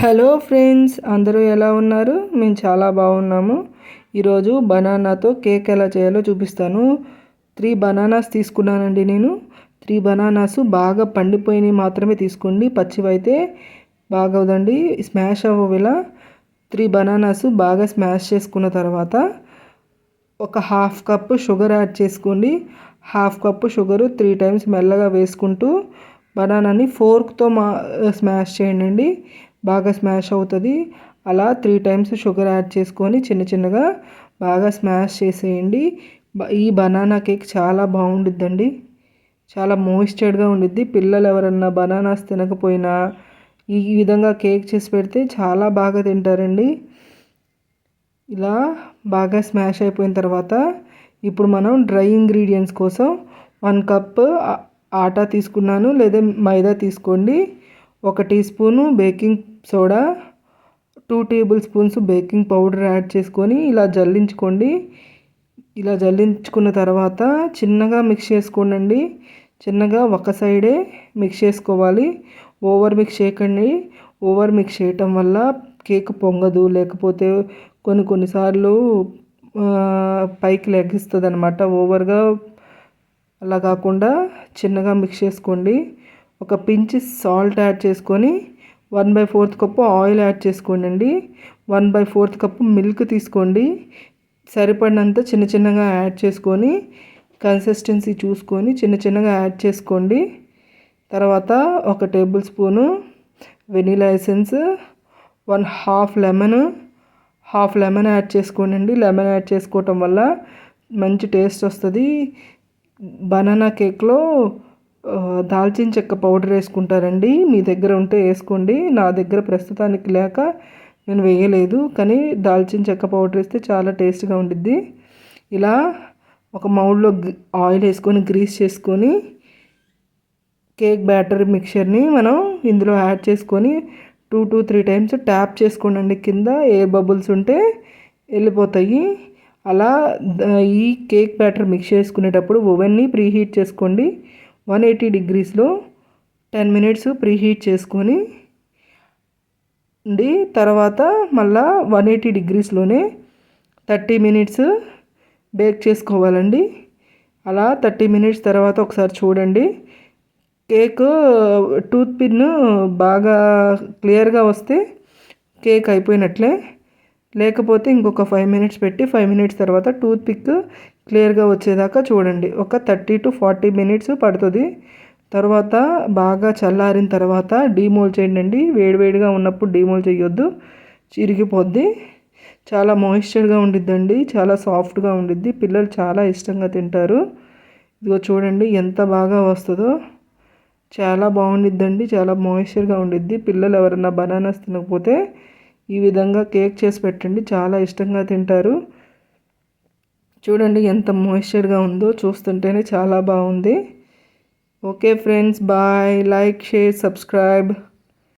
Hello friends అందరూ ఎలా ఉన్నారు? మేము చాలా బాగున్నాము. ఈరోజు బనానాతో కేక్ ఎలా చేయాలో చూపిస్తాను. త్రీ బనానాస్ తీసుకున్నానండి నేను. త్రీ బనానాస్ బాగా పండిపోయినవి మాత్రమే తీసుకోండి. పచ్చివైతే బాగోదండి స్మాష్ అవ్వలా త్రీ బనానాస్ బాగా స్మాష్ చేసుకున్న తర్వాత ఒక హాఫ్ కప్పు షుగర్ యాడ్ చేసుకోండి. Half cup sugar three times మెల్లగా వేసుకుంటూ బనానాని ఫోర్క్తో మా స్మాష్ చేయండి బాగా స్మాష్ అవుతుంది. అలా త్రీ టైమ్స్ షుగర్ యాడ్ చేసుకొని చిన్న చిన్నగా బాగా స్మాష్ చేసేయండి. ఈ బనానా కేక్ చాలా బాగుండిద్దండి. చాలా మోయిస్చర్డ్గా ఉండిద్ది. పిల్లలు ఎవరన్నా బనానాస్ తినకపోయినా ఈ విధంగా కేక్ చేసి పెడితే చాలా బాగా తింటారండి. ఇలా బాగా స్మాష్ అయిపోయిన తర్వాత ఇప్పుడు మనం డ్రై ఇంగ్రీడియంట్స్ కోసం వన్ కప్ ఆటా తీసుకున్నాను. లేదా మైదా తీసుకోండి. ఒక teaspoon baking soda two tablespoons baking powder add చేసుకొని ఇలా జల్లించుకోండి. ఇలా జల్లించుకున్న తర్వాత చిన్నగా మిక్స్ చేసుకోండి చిన్నగా ఒక సైడే మిక్స్ చేసుకోవాలి. ఓవర్ మిక్స్ చేయకండి. ఓవర్ మిక్స్ చేయటం వల్ల కేక్ పొంగదు. లేకపోతే కొన్ని కొన్నిసార్లు పైకి లెగ్గిస్తుంది అనమాట ఓవర్గా అలా కాకుండా చిన్నగా మిక్స్ చేసుకోండి. ఒక పించ్ సాల్ట్ యాడ్ చేసుకొని one by fourth cup oil add చేసుకోండి one by fourth cup milk తీసుకోండి. సరిపడినంత చిన్న చిన్నగా యాడ్ చేసుకొని కన్సిస్టెన్సీ చూసుకొని చిన్న చిన్నగా యాడ్ చేసుకోండి. తర్వాత ఒక tablespoon vanilla essence one half lemon half lemon add చేసుకోండి లెమన్ యాడ్ చేసుకోవటం వల్ల మంచి టేస్ట్ వస్తుంది. బనానా కేక్లో దాల్చిన చెక్క పౌడర్ వేసుకుంటారండి. మీ దగ్గర ఉంటే వేసుకోండి. నా దగ్గర ప్రస్తుతానికి లేక నేను వేయలేదు. కానీ దాల్చిన చెక్క పౌడర్ వేస్తే చాలా టేస్ట్గా ఉండిద్ది. ఇలా ఒక మౌల్లో ఆయిల్ వేసుకొని గ్రీస్ చేసుకొని కేక్ బ్యాటర్ మిక్చర్ని మనం ఇందులో యాడ్ చేసుకొని two two three times tap చేసుకోండి కింద ఎయిర్ బబుల్స్ ఉంటే వెళ్ళిపోతాయి. అలా ఈ కేక్ బ్యాటర్ మిక్స్ చేసుకునేటప్పుడు ఓవెన్ని ప్రీహీట్ చేసుకోండి. వన్ ఎయిటీ డిగ్రీస్లో టెన్ మినిట్స్ ప్రీహీట్ చేసుకొని ఉండి తర్వాత మళ్ళా వన్ ఎయిటీ డిగ్రీస్లోనే థర్టీ మినిట్స్ బేక్ చేసుకోవాలండి. అలా థర్టీ మినిట్స్ తర్వాత ఒకసారి చూడండి. కేక్ టూత్ పిన్ బాగా క్లియర్గా వస్తే కేక్ అయిపోయినట్లే. లేకపోతే ఇంకొక ఫైవ్ మినిట్స్ పెట్టి ఫైవ్ మినిట్స్ తర్వాత టూత్ పిక్ క్లియర్గా వచ్చేదాకా చూడండి. ఒక థర్టీ టు ఫార్టీ మినిట్స్ పడుతుంది. తర్వాత బాగా చల్లారిన తర్వాత డీమోల్ చేయండి వేడివేడిగా ఉన్నప్పుడు డీమోల్ చేయొద్దు. చిరిగిపోద్ది. చాలా మాయిశ్చర్గా ఉండిద్దండి. చాలా సాఫ్ట్గా ఉండిద్ది. పిల్లలు చాలా ఇష్టంగా తింటారు. ఇదిగో చూడండి ఎంత బాగా వస్తుందో. చాలా బాగుండిద్దండి. చాలా మాయిశ్చర్గా ఉండిద్ది. పిల్లలు ఎవరన్నా బనానాస్ తినకపోతే ఈ విధంగా కేక్ చేసి పెట్టండి. చాలా ఇష్టంగా తింటారు. చూడండి ఎంత మాయిశ్చర్గా ఉందో చూస్తుంటేనే చాలా బాగుంది. Okay friends bye like share subscribe